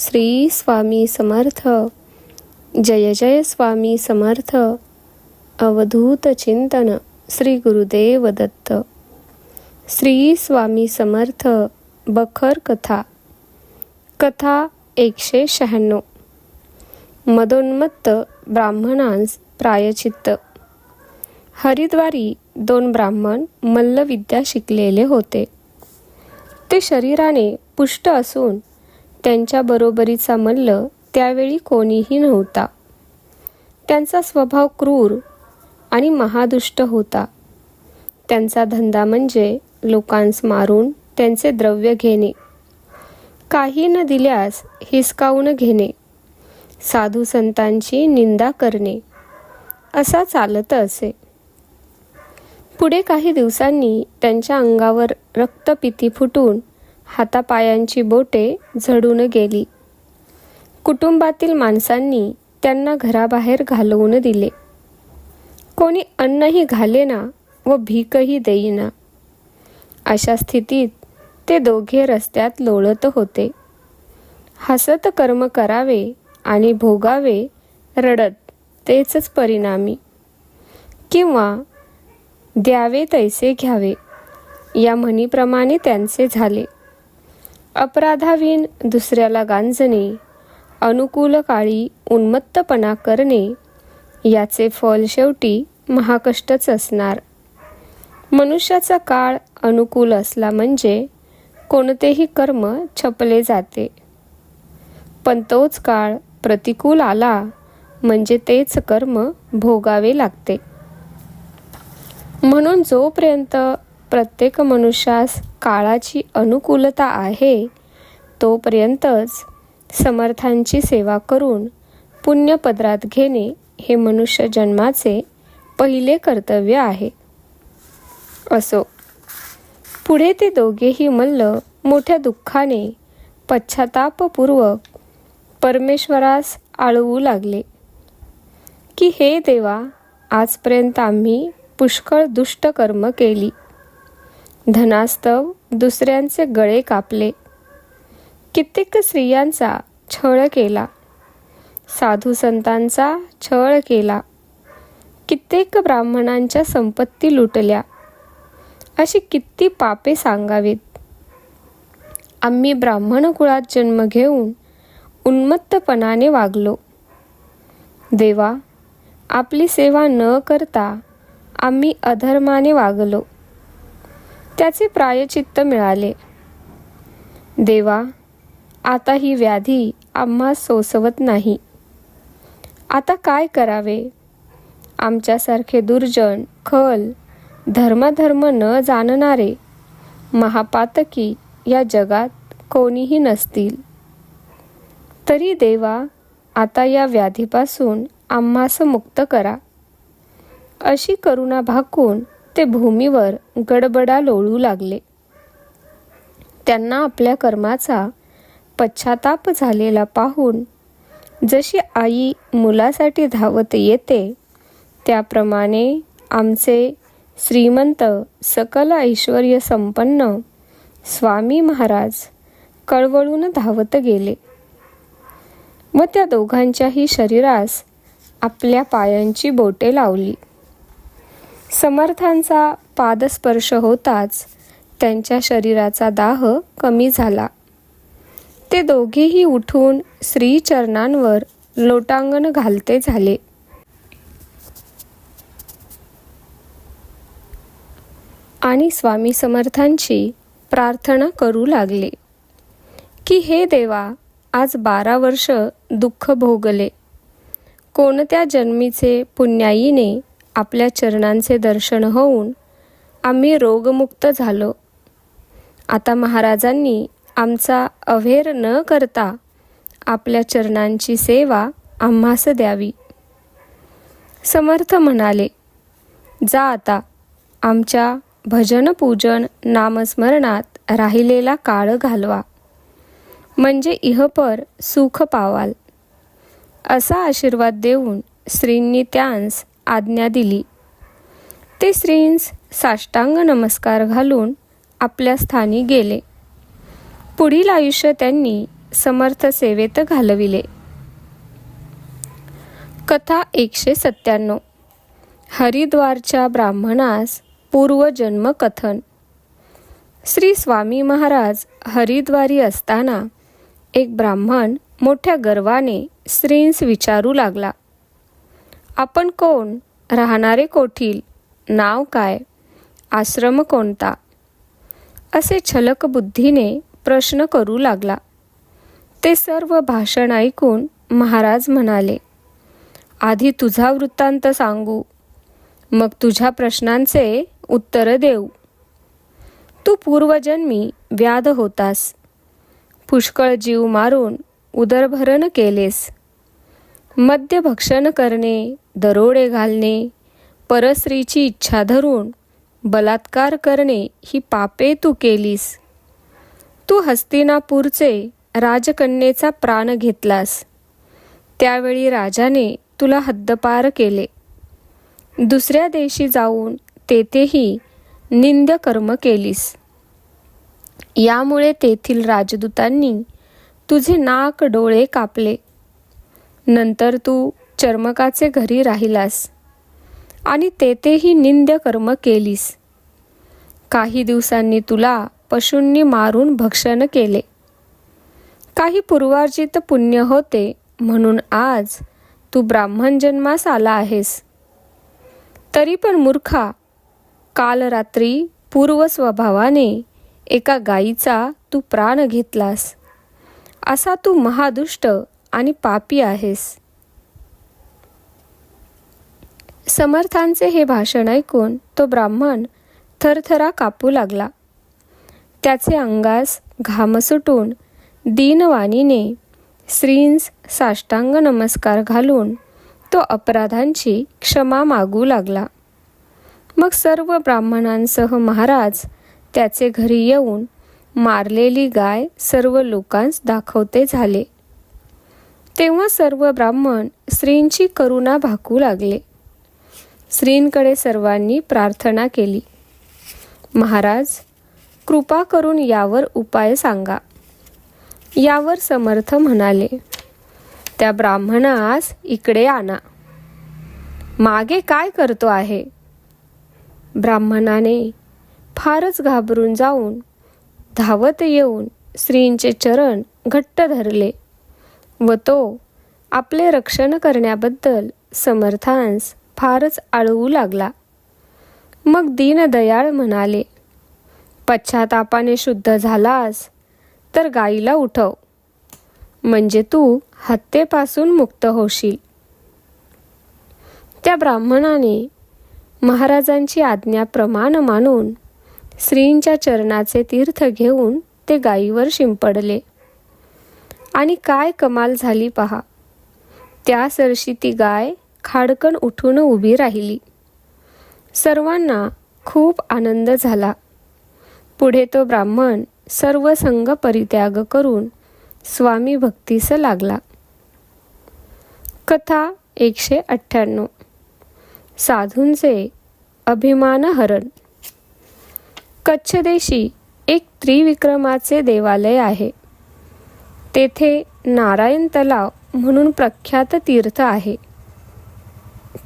श्री स्वामी समर्थ. जय जय स्वामी समर्थ. अवधूत चिंतन श्री गुरुदेव दत्त. श्री स्वामी समर्थ बखर कथा. कथा एकशे शहाण्णव. मदोन्मत्त ब्राह्मणांस प्रायचित्त हरिद्वारी दोन ब्राह्मण मल्लविद्या शिकलेले होते. ते शरीराने पुष्ट असून त्यांच्या बरोबरीचा मल्ल त्यावेळी कोणीही नव्हता. त्यांचा स्वभाव क्रूर आणि महादुष्ट होता. त्यांचा धंदा म्हणजे लोकांस मारून त्यांचे द्रव्य घेणे. काही न दिल्यास हिसकावून घेणे. साधू संतांची निंदा करणे. असा चालत असे. पुढे काही दिवसांनी त्यांच्या अंगावर रक्तपिती फुटून हातापायांची बोटे झडून गेली. कुटुंबातील माणसांनी त्यांना घराबाहेर घालवून दिले. कोणी अन्नही घालेना व भीकही देईना अशा स्थितीत ते दोघे रस्त्यात लोळत होते. हसत कर्म करावे आणि भोगावे रडत तेच परिणामी. किंवा द्यावे तैसे घ्यावे या म्हणीप्रमाणे त्यांचे झाले. अपराधावीन दुसऱ्याला गांजणे अनुकूल काळी उन्मत्तपणा करणे याचे फल शेवटी महाकष्टच असणार. मनुष्याचा काळ अनुकूल असला म्हणजे कोणतेही कर्म छपले जाते. पण तोच काळ प्रतिकूल आला म्हणजे तेच कर्म भोगावे लागते. म्हणून जोपर्यंत प्रत्येक मनुष्यास काळाची अनुकूलता आहे तोपर्यंतच समर्थांची सेवा करून पुण्यपदरात घेणे हे मनुष्य जन्माचे पहिले कर्तव्य आहे. असो पुढे ते दोघेही मल्ल मोठ्या दुःखाने पश्चातापपूर्वक परमेश्वरास आळवू लागले. की हे देवा आजपर्यंत आम्ही पुष्कळ दुष्ट कर्म केली. धनास्तव दुसऱ्यांचे गळे कापले. कित्येक स्त्रियांचा छळ केला. साधू संतांचा छळ केला. कित्येक ब्राह्मणांच्या संपत्ती लुटल्या. अशी किती पापे सांगावीत. आम्ही ब्राह्मण कुळात जन्म घेऊन उन्मत्तपणाने वागलो. देवा आपली सेवा न करता आम्ही अधर्माने वागलो. त्याचे प्रायचित्त मिळाले. देवा आता ही व्याधी आम्हा सोसवत नाही. आता काय करावे? आमच्यासारखे दुर्जन खल धर्मधर्म न जाणणारे महापातकी या जगात कोणीही नसतील. तरी देवा आता या व्याधीपासून आम्हास मुक्त करा. अशी करुणा भाकून ते भूमीवर गडबडा लोळू लागले. त्यांना आपल्या कर्माचा पश्चाताप झालेला पाहून जशी आई मुलासाठी धावत येते त्याप्रमाणे आमचे श्रीमंत सकल ऐश्वर संपन्न स्वामी महाराज कळवळून धावत गेले. व त्या दोघांच्याही शरीरास आपल्या पायांची बोटे लावली. समर्थांचा पादस्पर्श होताच त्यांच्या शरीराचा दाह कमी झाला. ते दोघेही उठून श्रीचरणांवर लोटांगण घालते झाले. आणि स्वामी समर्थांची प्रार्थना करू लागले की हे देवा आज बारा वर्ष दुःख भोगले. कोणत्या जन्मीचे पुण्याईने आपल्या चरणांचे दर्शन होऊन आम्ही रोगमुक्त झालो. आता महाराजांनी आमचा अव्हेर न करता आपल्या चरणांची सेवा आम्हास द्यावी. समर्थ म्हणाले जा आता आमच्या भजन पूजन नामस्मरणात राहिलेला काळ घालवा. म्हणजे इहपर सुख पावाल. असा आशीर्वाद देऊन श्रींनी त्यांस आज्ञा दिली. ते श्रींस साष्टांग नमस्कार घालून आपल्या स्थानी गेले. पुढील आयुष्य त्यांनी समर्थ सेवेत घालविले. कथा एकशे सत्त्याण्णव. हरिद्वारच्या ब्राह्मणास पूर्वजन्म कथन. श्री स्वामी महाराज हरिद्वारी असताना एक ब्राह्मण मोठ्या गर्वाने श्रींस विचारू लागला. आपण कोण? राहणारे कोठील? नाव काय? आश्रम कोणता? असे छलक बुद्धीने प्रश्न करू लागला. ते सर्व भाषण ऐकून महाराज म्हणाले आधी तुझा वृत्तांत सांगू. मग तुझ्या प्रश्नांचे उत्तर देऊ. तू पूर्वजन्मी व्याध होतास. पुष्कळ जीव मारून उदरभरण केलेस. मद्यभक्षण करणे दरोडे घालणे परस्त्रीची इच्छा धरून बलात्कार करणे ही पापे तू केलीस. तू हस्तिनापूरचे राजकन्येचा प्राण घेतलास. त्यावेळी राजाने तुला हद्दपार केले. दुसऱ्या देशी जाऊन तेथेही निंद्य कर्म केलीस. यामुळे तेथील राजदूतांनी तुझे नाक डोळे कापले. नंतर तू चर्मकाचे घरी राहिलास. आणि तेथेही निंद्य कर्म केलीस. काही दिवसांनी तुला पशूंनी मारून भक्षण केले. काही पूर्वार्जित पुण्य होते म्हणून आज तू ब्राह्मण जन्मास आला आहेस. तरी पण मूर्खा काल रात्री पूर्व स्वभावाने एका गायीचा तू प्राण घेतलास. असा तू महादुष्ट आणि पापी आहेस. समर्थांचे हे भाषण ऐकून तो ब्राह्मण थरथरा कापू लागला. त्याचे अंगास घाम सुटून दीनवाणीने श्रींस साष्टांग नमस्कार घालून तो अपराधांची क्षमा मागू लागला. मग सर्व ब्राह्मणांसह महाराज त्याचे घरी येऊन मारलेली गाय सर्व लोकांस दाखवते झाले. तेव्हा सर्व ब्राह्मण स्त्रींची करुणा भाकू लागले. स्त्रींकडे सर्वांनी प्रार्थना केली. महाराज कृपा करून यावर उपाय सांगा. यावर समर्थ म्हणाले त्या ब्राह्मणास इकडे आणा. मागे काय करतो आहे? ब्राह्मणाने फारच घाबरून जाऊन धावत येऊन स्त्रींचे चरण घट्ट धरले. व तो आपले रक्षण करण्याबद्दल समर्थांस फारच आळवू लागला. मग दीनदयाळ म्हणाले पश्चातापाने शुद्ध झालास तर गाईला उठव. म्हणजे तू हत्येपासून मुक्त होशील. त्या ब्राह्मणाने महाराजांची आज्ञा प्रमाण मानून श्रींच्या चरणाचे तीर्थ घेऊन ते गायीवर शिंपडले. आणि काय कमाल झाली पहा. त्या सरशी ती गाय खाडकन उठून उभी राहिली. सर्वांना खूप आनंद झाला. पुढे तो ब्राह्मण सर्व संघ परित्याग करून स्वामी भक्तीस लागला. कथा एकशे अठ्ठ्याण्णव. साधूंचे अभिमानहरण कच्छ देशी एक त्रिविक्रमाचे देवालय आहे. तेथे नारायण तलाव म्हणून प्रख्यात तीर्थ आहे.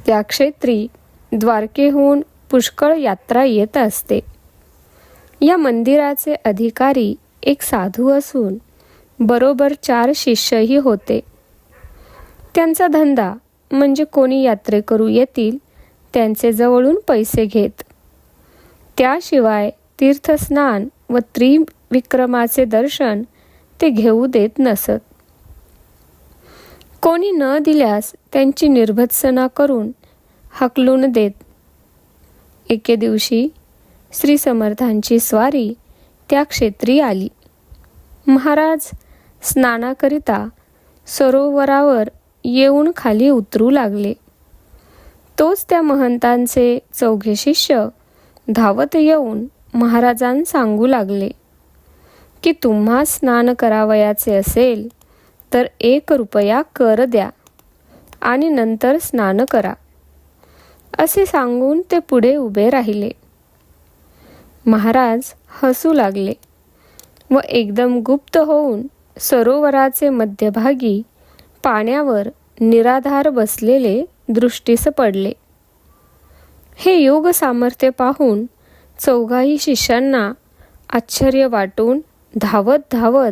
त्या क्षेत्री द्वारकेहून पुष्कळ यात्रा येत असते. या मंदिराचे अधिकारी एक साधू असून बरोबर चार शिष्यही होते. त्यांचा धंदा म्हणजे कोणी यात्रेकरू येतील त्यांचे जवळून पैसे घेत. त्याशिवाय तीर्थस्नान व त्रिविक्रमाचे दर्शन ते घेऊ देत नसत. कोणी न दिल्यास त्यांची निर्भत्सना करून हकलून देत. एके दिवशी श्री समर्थांची स्वारी त्या क्षेत्री आली. महाराज स्नानाकरिता सरोवरावर येऊन खाली उतरू लागले. तोच त्या महंतांचे चौघे शिष्य धावत येऊन महाराजां सांगू लागले. की तुम्हा स्नान करावयाचे असेल तर एक रुपया कर द्या आणि नंतर स्नान करा. असे सांगून ते पुढे उभे राहिले. महाराज हसू लागले व एकदम गुप्त होऊन सरोवराचे मध्यभागी पाण्यावर निराधार बसलेले दृष्टीस पडले. हे योग सामर्थ्य पाहून चौघाही शिष्यांना आश्चर्य वाटून धावत धावत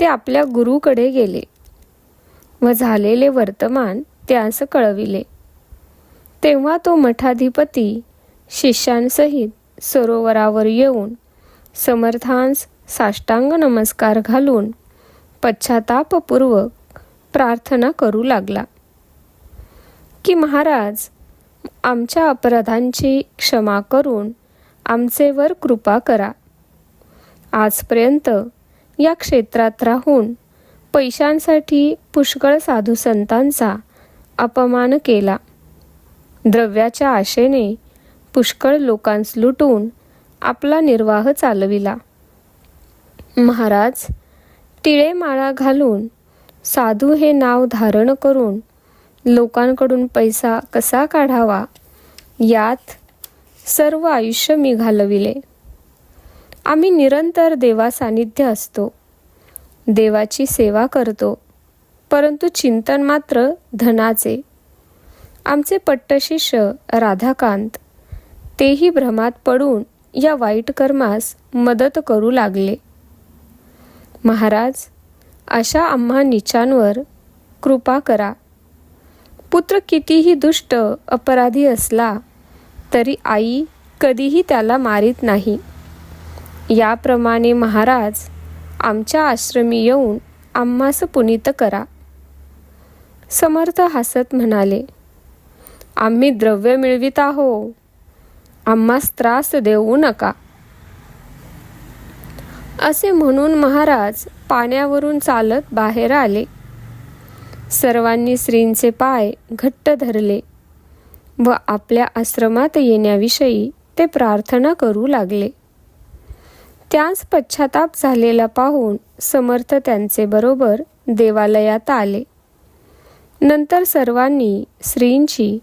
ते आपल्या गुरुकडे गेले. व झालेले वर्तमान त्यास कळविले. तेव्हा तो मठाधिपती शिष्यांसहित सरोवरावर येऊन समर्थांस साष्टांग नमस्कार घालून पश्चातापपूर्वक प्रार्थना करू लागला. की महाराज आमच्या अपराधांची क्षमा करून आमचेवर कृपा करा. आजपर्यंत या क्षेत्रात राहून पैशांसाठी पुष्कळ साधू संतांचा अपमान केला. द्रव्याच्या आशेने पुष्कळ लोकांस लुटून आपला निर्वाह चालविला. महाराज टिळे माळा घालून साधू हे नाव धारण करून लोकांकडून पैसा कसा काढावा? यात सर्व आयुष्य मी घालविले. आम्ही निरंतर देवा सानिध्य असतो. देवाची सेवा करतो. परंतु चिंतन मात्र धनाचे. आमचे पट्टशिष्य राधाकांत तेही भ्रमात पडून या वाईट कर्मास मदत करू लागले. महाराज अशा आम्हा निचांवर कृपा करा. पुत्र कितीही दुष्ट अपराधी असला तरी आई कधीही त्याला मारित नाही. याप्रमाणे महाराज आमच्या आश्रमी येऊन आम्हास पुनीत करा. समर्थ हसत म्हणाले आम्ही द्रव्य मिळवित आहो. आम्हास त्रास देऊ नका. असे म्हणून महाराज पाण्यावरून चालत बाहेर आले. सर्वांनी श्रींचे पाय घट्ट धरले व आपल्या आश्रमात येण्याविषयी ते प्रार्थना करू लागले. त्यास पश्चाताप झालेला पाहून समर्थ त्यांचे बरोबर देवालयात आले. नंतर सर्वांनी श्रींची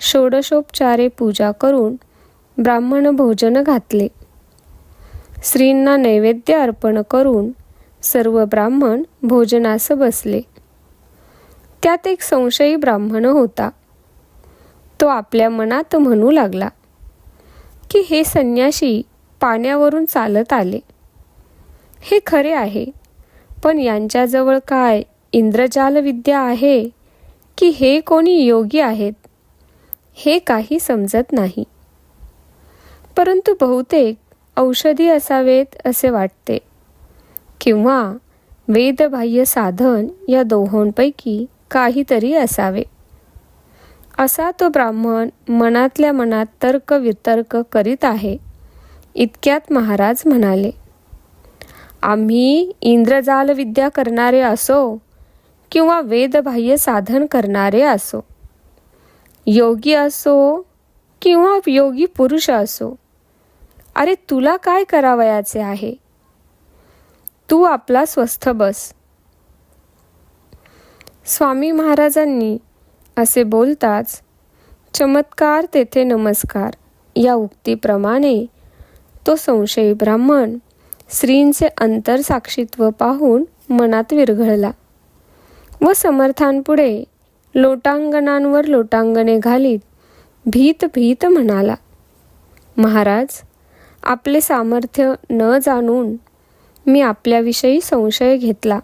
षोडशोपचारे पूजा करून ब्राह्मण भोजन घातले. श्रींना नैवेद्य अर्पण करून सर्व ब्राह्मण भोजनास बसले. त्यात एक संशयी ब्राह्मण होता. तो आपल्या मनात म्हणू लागला की हे संन्याशी पाण्यावरून चालत आले. हे खरे आहे पण यांच्याजवळ काय इंद्रजालविद्या आहे की हे कोणी योगी आहेत हे काही समजत नाही. परंतु बहुतेक औषधी असावेत असे वाटते किंवा वेदबाह्य साधन या दोहोंपैकी काहीतरी असावे. असा तो ब्राह्मण मनातल्या मनात तर्क वितर्क करीत आहे. इतक्यात महाराज म्हणाले आम्ही इंद्रजाल विद्या करणारे असो किंवा वेदबाह्य साधन करणारे असो योगी असो किंवा योगी पुरुष असो अरे तुला काय करावयाचे आहे? तू आपला स्वस्थ बस. स्वामी महाराजांनी असे बोलताच चमत्कार तेथे नमस्कार या उक्तीप्रमाणे तो संशयी ब्राह्मण स्त्रींचे अंतरसाक्षीत्व पाहून मनात विरघळला व समर्थांपुढे लोटांगणांवर लोटांगणे घालीत भीत भीत म्हणाला महाराज आपले सामर्थ्य न जाणून मी आपल्याविषयी संशय घेतला.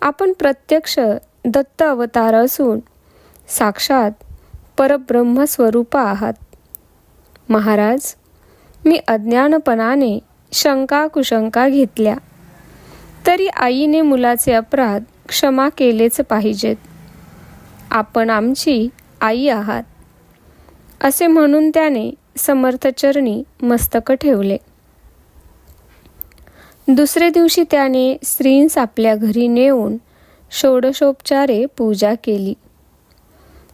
आपण प्रत्यक्ष दत्त अवतार असून साक्षात परब्रह्म स्वरूप आहात. महाराज मी अज्ञानपणाने शंका कुशंका घेतल्या. तरी आईने मुलाचे अपराध क्षमा केलेच पाहिजेत. आपण आमची आई आहात असे म्हणून त्याने समर्थचरणी मस्तक ठेवले. दुसरे दिवशी त्याने स्त्रींस आपल्या घरी नेऊन षोडशोपचारे पूजा केली.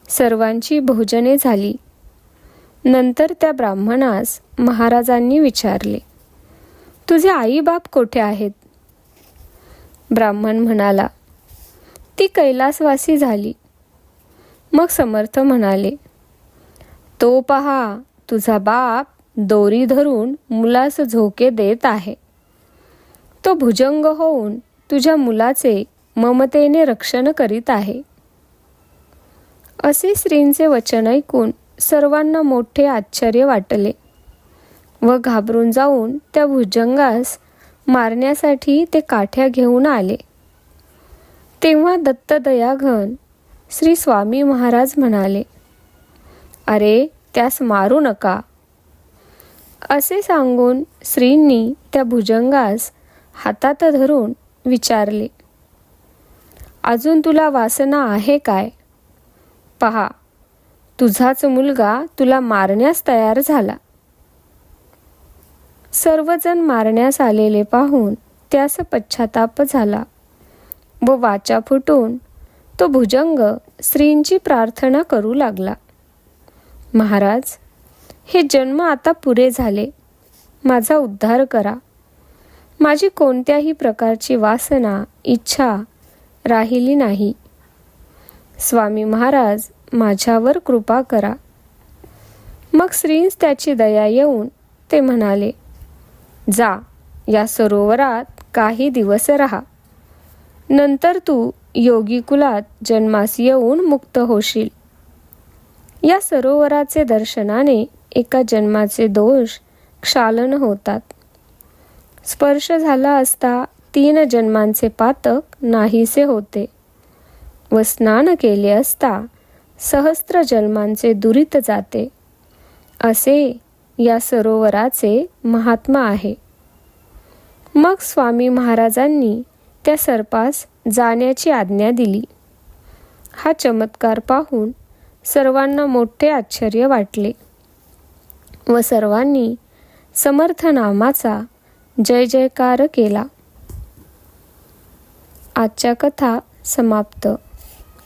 सर्वांची भोजने झाली. नंतर त्या ब्राह्मणास महाराजांनी विचारले तुझे आई बाप कोठे आहेत? ब्राह्मण म्हणाला ती कैलासवासी झाली. मग समर्थ म्हणाले तो पहा तुझा बाप दोरी धरून मुलास झोके देत आहे. तो भुजंग होऊन तुझ्या मुलाचे ममतेने रक्षण करीत आहे. असे श्रींचे वचन ऐकून सर्वांना मोठे आश्चर्य वाटले व घाबरून जाऊन त्या भुजंगास मारण्यासाठी ते काठ्या घेऊन आले. तेव्हा दत्तदयाघन श्री स्वामी महाराज म्हणाले अरे त्यास मारू नका. असे सांगून श्रींनी त्या भुजंगास हातात धरून विचारले अजून तुला वासना आहे काय? पहा तुझाच मुलगा तुला मारण्यास तयार झाला. सर्वजण मारण्यास आलेले पाहून त्यास पश्चाताप झाला. व वाचा फुटून तो भुजंग स्त्रींची प्रार्थना करू लागला. महाराज हे जन्म आता पुरे झाले. माझा उद्धार करा. माझी कोणत्याही प्रकारची वासना इच्छा राहिली नाही. स्वामी महाराज माझ्यावर कृपा करा. मग श्रींस त्याची दया येऊन ते म्हणाले जा या सरोवरात काही दिवस राहा. नंतर तू योगी कुलात जन्मास येऊन मुक्त होशील. या सरोवराचे दर्शनाने एका जन्माचे दोष क्षालन होतात. स्पर्श झाला असता तीन जन्मांचे पातक नाहीसे होते. व स्नान केले असता सहस्त्र जन्मांचे दुरित जाते. असे या सरोवराचे महात्मा आहे. मग स्वामी महाराजांनी त्या सर्पास जाण्याची आज्ञा दिली. हा चमत्कार पाहून सर्वांना मोठे आश्चर्य वाटले व सर्वांनी समर्थ नामाचा जय जयकार केला. आजच्या कथा समाप्त.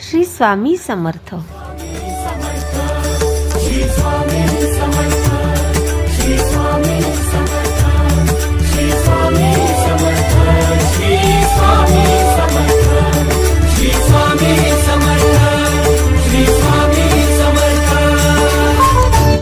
श्री स्वामी समर्थ. स्वामी